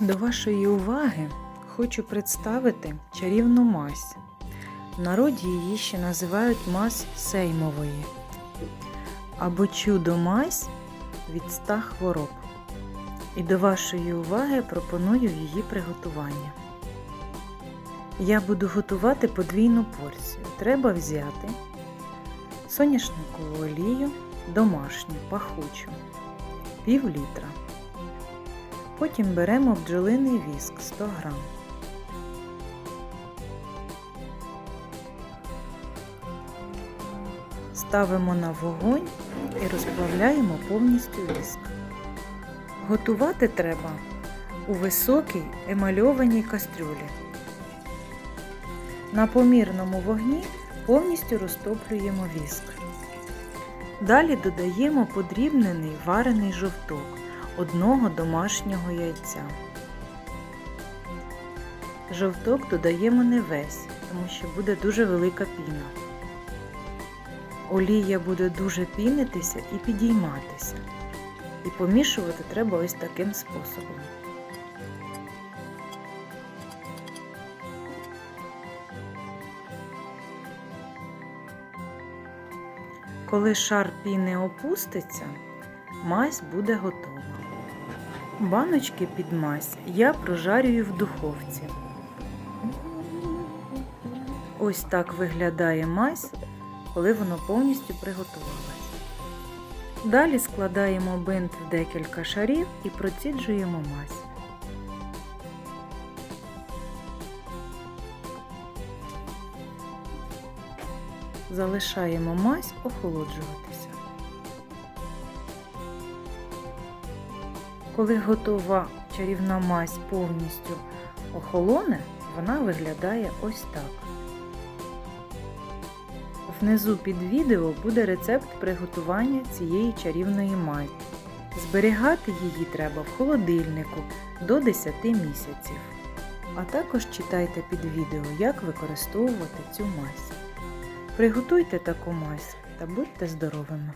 До вашої уваги хочу представити чарівну мазь. В народі її ще називають мазь сеймової або чудо мазь від 100 хвороб. І до вашої уваги пропоную її приготування. Я буду готувати подвійну порцію. Треба взяти соняшникову олію домашню, пахучу, пів літра. Потім беремо бджолиний віск 100 грам. Ставимо на вогонь і розплавляємо повністю віск. Готувати треба у високій емальованій кастрюлі. На помірному вогні повністю розтоплюємо віск. Далі додаємо подрібнений варений жовток одного домашнього яйця. Жовток додаємо не весь, тому що буде дуже велика піна. Олія буде дуже пінитися і підійматися. І помішувати треба ось таким способом. Коли шар піни опуститься, мазь буде готова. Баночки під мазь я прожарюю в духовці. Ось так виглядає мазь, коли воно повністю приготувалось. Далі складаємо бинт в декілька шарів і проціджуємо мазь. Залишаємо мазь охолоджуватися. Коли готова чарівна мазь повністю охолоне, вона виглядає ось так. Внизу під відео буде рецепт приготування цієї чарівної мазі. Зберігати її треба в холодильнику до 10 місяців. А також читайте під відео, як використовувати цю мазь. Приготуйте таку мазь та будьте здоровими!